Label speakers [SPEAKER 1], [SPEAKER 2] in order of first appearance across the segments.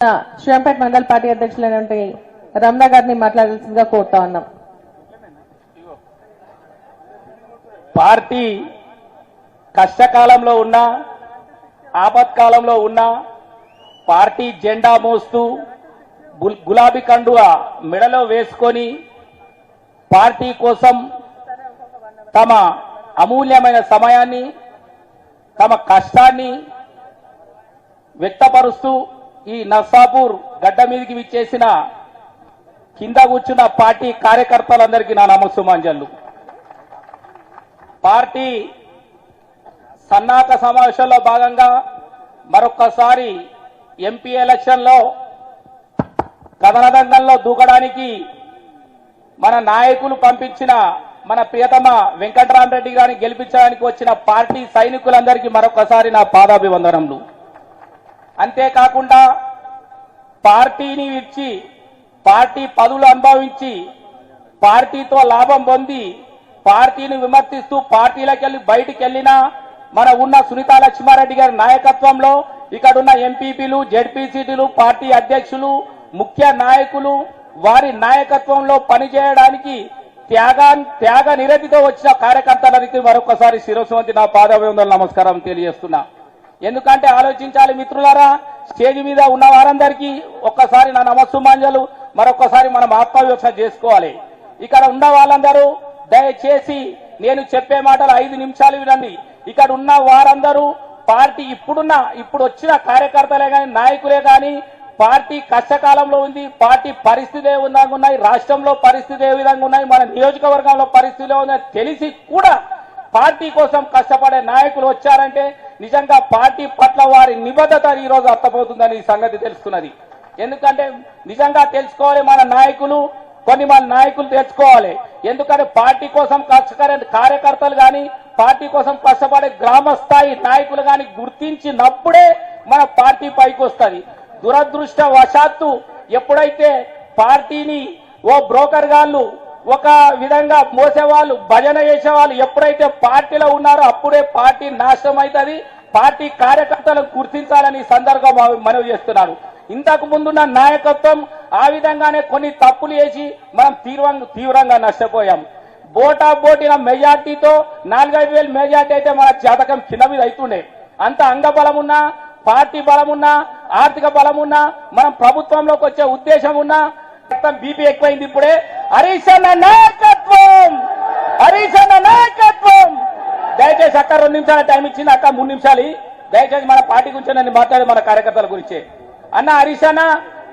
[SPEAKER 1] శ్రీరంపేట mandal party అధ్యక్షులైనటువంటి రమణ గారిని మాట్లాడాల్సిందిగా కోరుతా ఉన్నాం.
[SPEAKER 2] పార్టీ కష్టకాలంలో ఉన్నా ఆపత్కాలంలో ఉన్నా పార్టీ జెండా మోస్తూ గులాబీ కండువ మెడలో వేసుకొని పార్టీ కోసం తమ అమూల్యమైన సమయాన్ని తమ కష్టాన్ని వ్యక్తపరుస్తూ ఈ నర్సాపూర్ గడ్డ మీదకి విచ్చేసిన కింద కూర్చున్న పార్టీ కార్యకర్తలందరికీ నా నమస్సుమాంజల్లు పార్టీ సన్నాహక సమావేశంలో భాగంగా మరొక్కసారి ఎంపీ ఎలక్షన్లో కథనదంగంలో దూకడానికి మన నాయకులు పంపించిన మన ప్రియతమ వెంకటరామరెడ్డి గారిని గెలిపించడానికి వచ్చిన పార్టీ సైనికులందరికీ మరొకసారి నా పాదాభివందనములు. అంతేకాకుండా పార్టీని ఇచ్చి పార్టీ పదవులు అనుభవించి పార్టీతో లాభం పొంది పార్టీని విమర్శిస్తూ పార్టీలకు వెళ్ళి బయటికి వెళ్ళినా మన ఉన్న సునీతా లక్ష్మారెడ్డి గారి నాయకత్వంలో ఇక్కడున్న ఎంపీపీలు జెడ్పీసీటీలు పార్టీ అధ్యక్షులు ముఖ్య నాయకులు వారి నాయకత్వంలో పనిచేయడానికి త్యాగా త్యాగ నిరతితో వచ్చిన కార్యకర్తలకి మరొకసారి శిరస్సు నా పాదవేందలు నమస్కారం తెలియజేస్తున్నా. ఎందుకంటే ఆలోచించాలి మిత్రులారా స్టేజ్ మీద ఉన్న వారందరికీ ఒక్కసారి నా నమస్సుమాంజలు మరొకసారి మనం ఆత్మవిమర్శ చేసుకోవాలి. ఇక్కడ ఉన్న వాళ్ళందరూ దయచేసి నేను చెప్పే మాటలు ఐదు నిమిషాలు వినండి. ఇక్కడ ఉన్న వారందరూ పార్టీ ఇప్పుడున్న ఇప్పుడు వచ్చిన కార్యకర్తలే కానీ నాయకులే కానీ పార్టీ కష్టకాలంలో ఉంది పార్టీ పరిస్థితి ఏ విధంగా ఉన్నాయి రాష్ట్రంలో పరిస్థితి ఏ విధంగా ఉన్నాయి మన నియోజకవర్గంలో పరిస్థితి ఏ ఉన్నాయి తెలిసి కూడా పార్టీ కోసం కష్టపడే నాయకులు వచ్చారంటే నిజంగా పార్టీ పట్ల వారి నిబద్ధత ఈరోజు రోజు అర్థమవుతుందని ఈ సంగతి తెలుస్తున్నది. ఎందుకంటే నిజంగా తెలుసుకోవాలి మన నాయకులు కొన్ని మన నాయకులు తెలుసుకోవాలి. ఎందుకంటే పార్టీ కోసం కష్టపడే కార్యకర్తలు కానీ పార్టీ కోసం కష్టపడే గ్రామ స్థాయి నాయకులు కానీ గుర్తించినప్పుడే మన పార్టీ పైకి వస్తుంది దురదృష్టవశాత్తు ఎప్పుడైతే పార్టీని ఓ బ్రోకర్ గాళ్ళు ఒక విధంగా మోసేవాళ్ళు భజన చేసేవాళ్ళు ఎప్పుడైతే పార్టీలో ఉన్నారో అప్పుడే పార్టీ నాశనం అవుతుంది పార్టీ కార్యకర్తలను గుర్తించాలని సందర్భంగా సందర్భం మనవి చేస్తున్నారు. ఇంతకు ముందున్న నాయకత్వం ఆ విధంగానే కొన్ని తప్పులు చేసి మనం తీవ్రంగా తీవ్రంగా నష్టపోయాం. బోటా బోటిన మెజార్టీతో నాలుగైదు వేలు మెజార్టీ అయితే మన జాతకం కింద మీద అవుతుండే. అంత అంగబలం ఉన్నా పార్టీ బలం ఉన్నా ఆర్థిక బలం ఉన్నా మనం ప్రభుత్వంలోకి వచ్చే ఉద్దేశం ఉన్నా బీపీ ఎక్కువైంది ఇప్పుడే. హరీష్ అన్న నాయకత్వం! హరీష్ అన్న నాయకత్వం! దయచేసి అక్క రెండు నిమిషాల టైం ఇచ్చింది అక్క మూడు నిమిషాలు దయచేసి మన పార్టీ గురించి నన్ను మాట్లాడే మన కార్యకర్తల గురించి. అన్న హరీష్ అన్న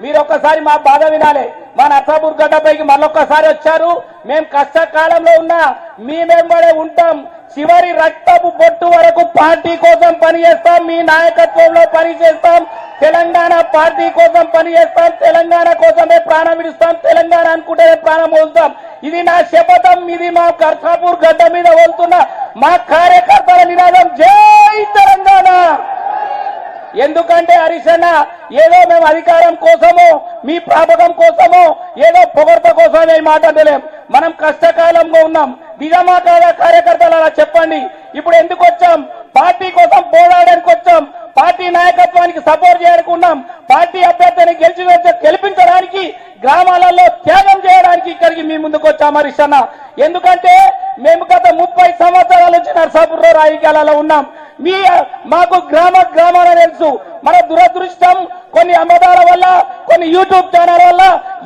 [SPEAKER 2] మీరు ఒక్కసారి మా బాధ వినాలి. మా నర్సాపూర్ గడ్డపైకి మళ్ళొక్కసారి వచ్చారు. మేము కష్టకాలంలో ఉన్నా మీ వెంబడే ఉంటాం. చివరి రక్తపు బొట్టు వరకు పార్టీ కోసం పనిచేస్తాం మీ నాయకత్వంలో పనిచేస్తాం తెలంగాణ పార్టీ కోసం పనిచేస్తాం తెలంగాణ కోసమే ప్రాణం విడుస్తాం తెలంగాణ అనుకుంటేనే ప్రాణం వదులుతాం ఇది నా శపథం ఇది మా కర్తాపూర్ గడ్డ మీద వెళ్తున్న మా కార్యకర్తల నినాదం. జై తెలంగాణ! ఎందుకంటే హరిశన్న ఏదో మేము అధికారం కోసమో మీ ప్రాపకం కోసమో ఏదో పొగడ్త కోసమో మాట తెలియం మనం కష్టకాలంలో ఉన్నాం. నిజమా కాదా కార్యకర్తలు అలా చెప్పండి. ఇప్పుడు ఎందుకు వచ్చాం? పార్టీ కోసం పోరాడడానికి వచ్చాం. పార్టీ నాయకత్వానికి సపోర్ట్ చేయడానికి ఉన్నాం. పార్టీ అభ్యర్థిని గెలిచి గెలిపించడానికి గ్రామాలలో త్యాగం చేయడానికి ఇక్కడికి మీ ముందుకు వచ్చాం హరీష్ అన్న. ఎందుకంటే మేము గత ముప్పై సంవత్సరాల నుంచి నర్సాపూర్లో రాజకీయాలలో ఉన్నాం. మీ మాకు గ్రామ గ్రామాల తెలుసు. మన దురదృష్టం కొన్ని అమ్మదాల వల్ల కొన్ని యూట్యూబ్ ఛానల్ వల్ల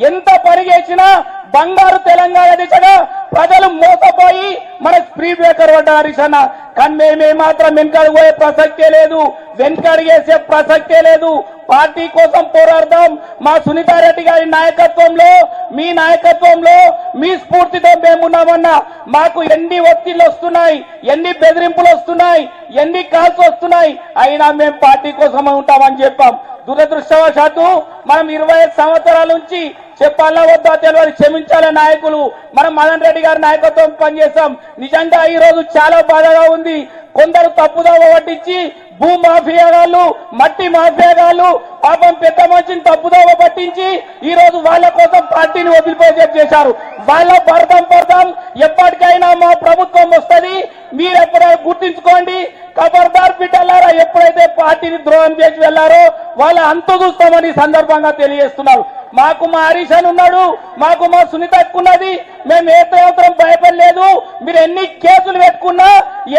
[SPEAKER 2] ఎంత పని చేసినా బంగారు తెలంగాణ దిశగా ప్రజలు మోసపోయి మన ఫ్రీ బ్రేకర్ పడ్డ కానీ మేమే మాత్రం వెనకడు పోయే ప్రసక్తే లేదు. వెనకడిగేసే ప్రసక్తే లేదు. పార్టీ కోసం పోరాడదాం. మా సునీతారెడ్డి గారి నాయకత్వంలో మీ నాయకత్వంలో మీ స్ఫూర్తితో మేమున్నామన్నా. మాకు ఎన్ని ఒత్తిళ్ళు వస్తున్నాయి ఎన్ని బెదిరింపులు వస్తున్నాయి ఎన్ని కాల్స్ వస్తున్నాయి అయినా మేము పార్టీ కోసమే ఉంటామని చెప్పాం. దురదృష్టవశాత్తు మనం ఇరవై ఐదు సంవత్సరాల నుంచి చెప్పాలా వద్దా తెలియదు క్షమించాలే నాయకులు. మనం మదన్ రెడ్డి గారి నాయకత్వం పనిచేస్తాం నిజంగా ఈ రోజు చాలా బాధగా ఉంది. కొందరు తప్పుదోవ పట్టించి భూ మాఫియా గాళ్ళు మట్టి మాఫియా గాళ్ళు పాపం పెద్ద మనిషిని తప్పుదోవ పట్టించి ఈ రోజు వాళ్ళ కోసం పార్టీని వదిలిపోయే చేశారు. వాళ్ళ పడతాం పడతాం ఎప్పటికైనా మా ప్రభుత్వం వస్తుంది. మీరు ఎప్పుడైనా గుర్తించుకోండి ఖబర్దార్ బిడ్డలారా ఎప్పుడైతే పార్టీని ద్రోహం చేసి వెళ్ళారో వాళ్ళ అంత చూస్తామని సందర్భంగా తెలియజేస్తున్నారు. మాకు మా హరీష్ అని ఉన్నాడు మాకు మా సునీత ఉన్నది మేము ఏ మాత్రం భయపడలేదు మీరు ఎన్ని కేసులు పెట్టుకున్నా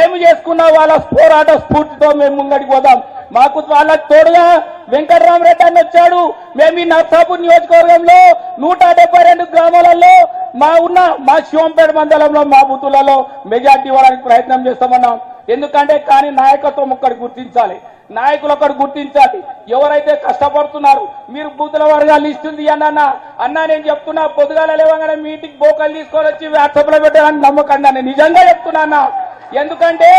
[SPEAKER 2] ఏమి చేసుకున్నా వాళ్ళ పోరాట స్ఫూర్తితో మేము ముంగడికి పోదాం. మాకు వాళ్ళకి తోడుగా వెంకటరామరెడ్డి అని వచ్చాడు. మేము ఈ నర్సాపూర్ నియోజకవర్గంలో నూట డెబ్బై రెండు గ్రామాలలో మా ఉన్న మా శివంపేట మండలంలో మా బూతులలో మెజార్టీ ఇవ్వడానికి ప్రయత్నం చేస్తామన్నాం. ఎందుకంటే కానీ నాయకత్వం ఒక్కటి గుర్తించాలి. నాయకులు ఒకటి గుర్తించాలి. ఎవరైతే కష్టపడుతున్నారు మీరు బూతుల వర్గాలు లిస్ట్ ఉంది అన్న అన్న నేను చెప్తున్నా పొద్దుగాల లేవగానే మీటింగ్ బోకలు తీసుకొని వచ్చి వాట్సాప్లో పెట్టాలని నమ్మకండి నిజంగా చెప్తున్నా ఎందుకంటే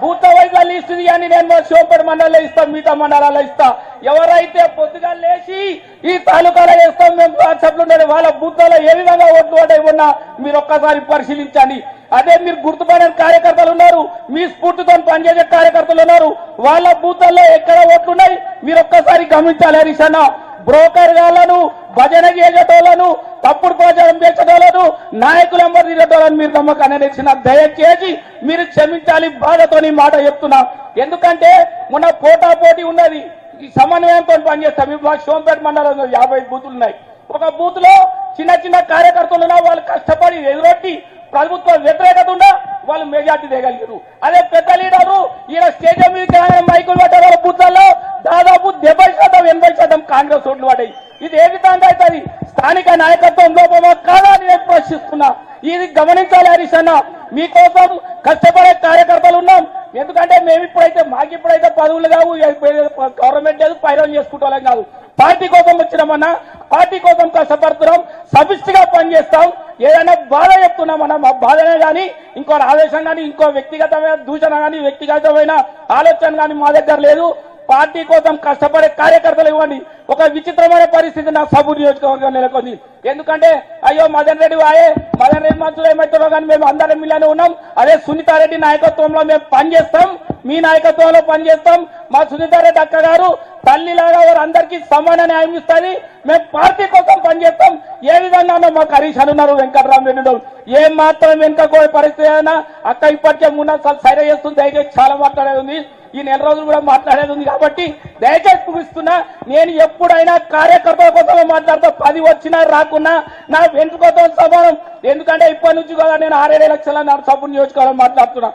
[SPEAKER 2] బూత్ వైజ్ ఇస్తుంది అని నేను శివపడి శివపేట మండలంలో ఇస్తా మిగతా మండలాల్లో ఇస్తా. ఎవరైతే పొద్దుగా లేచి ఈ తాలూకాలో వేస్తాం మేము వాట్సాప్లో వాళ్ళ బూత్లో ఏ విధంగా ఓట్లు ఓటే ఉన్నా మీరు ఒక్కసారి పరిశీలించండి. అదే మీరు గుర్తుపడిన కార్యకర్తలు ఉన్నారు మీ స్ఫూర్తితో పనిచేసే కార్యకర్తలు ఉన్నారు వాళ్ళ బూత్లలో ఎక్కడ ఓట్లున్నాయి మీరు ఒక్కసారి గమనించాలి హరీష్ అన్న. బ్రోకర్ గాళ్ళను భజన చేసేటోళ్ళను తప్పుడు ప్రచారం చేసేటోళ్ళను నాయకులు ఎంబడి తిరిగేటోళ్ళని మీరు నమ్మకాన్ని ఇచ్చిన దయచేసి మీరు క్షమించాలి బాధతోని మాట చెప్తున్నా. ఎందుకంటే మొన్న పోటా పోటీ ఉన్నది. ఈ సమన్వయంతో పనిచేస్తాం మా సోంపేట మండలంలో యాభై బూతులు ఉన్నాయి. ఒక బూత్లో చిన్న చిన్న కార్యకర్తలు వాళ్ళు కష్టపడి ఎదురొట్టి ప్రభుత్వ వ్యతిరేకత ఉన్నా వాళ్ళు మెజార్టీ తేగలిగారు. అదే పెద్ద లీడరు ఈయన స్టేడియం మీద మైకులు పెట్టారు బూత్లలో దాదాపు డెబ్బై శాతం ఎనభై శాతం కాంగ్రెస్ ఓట్లు పడ్డాయి. ఇది ఏ విధంగా అవుతుంది స్థానిక నాయకత్వం లోపమా కాదా అని నేను ప్రశ్నిస్తున్నా. ఇది గమనించాలి హరీష్ అన్న? మీకోసం కష్టపడే కార్యకర్తలు ఉన్నాం. ఎందుకంటే మేము ఇప్పుడైతే మాకు ఇప్పుడైతే పదవులు కావు గవర్నమెంట్ లేదు పైరం చేసుకుంటాం కాదు. పార్టీ కోసం వచ్చినామన్నా పార్టీ కోసం కష్టపడుతున్నాం సమిష్టిగా పనిచేస్తాం. ఏదైనా బాధ చెప్తున్నామన్నా మా బాధనే కానీ ఇంకో ఆదేశం కానీ ఇంకో వ్యక్తిగతమైన దూషణ కానీ వ్యక్తిగతమైన ఆలోచన కానీ మా దగ్గర లేదు. పార్టీ కోసం కష్టపడే కార్యకర్తలు ఇవ్వండి. ఒక విచిత్రమైన పరిస్థితి నా సబు నియోజకవర్గం నెలకొంది. ఎందుకంటే అయ్యో మదన్ రెడ్డి వాయే మదన్ రెడ్డి మంత్రులు ఏమవుతారో కానీ మేము అందరం మిలానే ఉన్నాం. అదే సునీతారెడ్డి నాయకత్వంలో మేము పనిచేస్తాం. మీ నాయకత్వంలో పనిచేస్తాం. మా సునీతారెడ్డి అక్క గారు తల్లిలాగా వారు అందరికీ సమాన న్యాయం ఇస్తుంది. మేము పార్టీ కోసం పనిచేస్తాం. ఏ విధంగా మాకు హరీష్ అనున్నారు వెంకటరామ్ రెడ్డి ఏం మాత్రం వెనుకపోయే పరిస్థితి అయినా అక్క ఇప్పటికే మూడు సైర చేస్తుంది. దయచేసి చాలా మాట్లాడేది ఉంది. ఈ నెల రోజులు కూడా మాట్లాడేది ఉంది కాబట్టి దయచేసి ముగిస్తున్నా నేను ఎప్పుడైనా కార్యకర్తల కోసం మాట్లాడతా. పది వచ్చినా రాకున్నా నా వెంట్రుకోసం సమానం. ఎందుకంటే ఇప్పటి నుంచి కూడా నేను ఆరేడు లక్షల నా సబ్బు నియోజకవర్గం మాట్లాడుతున్నా.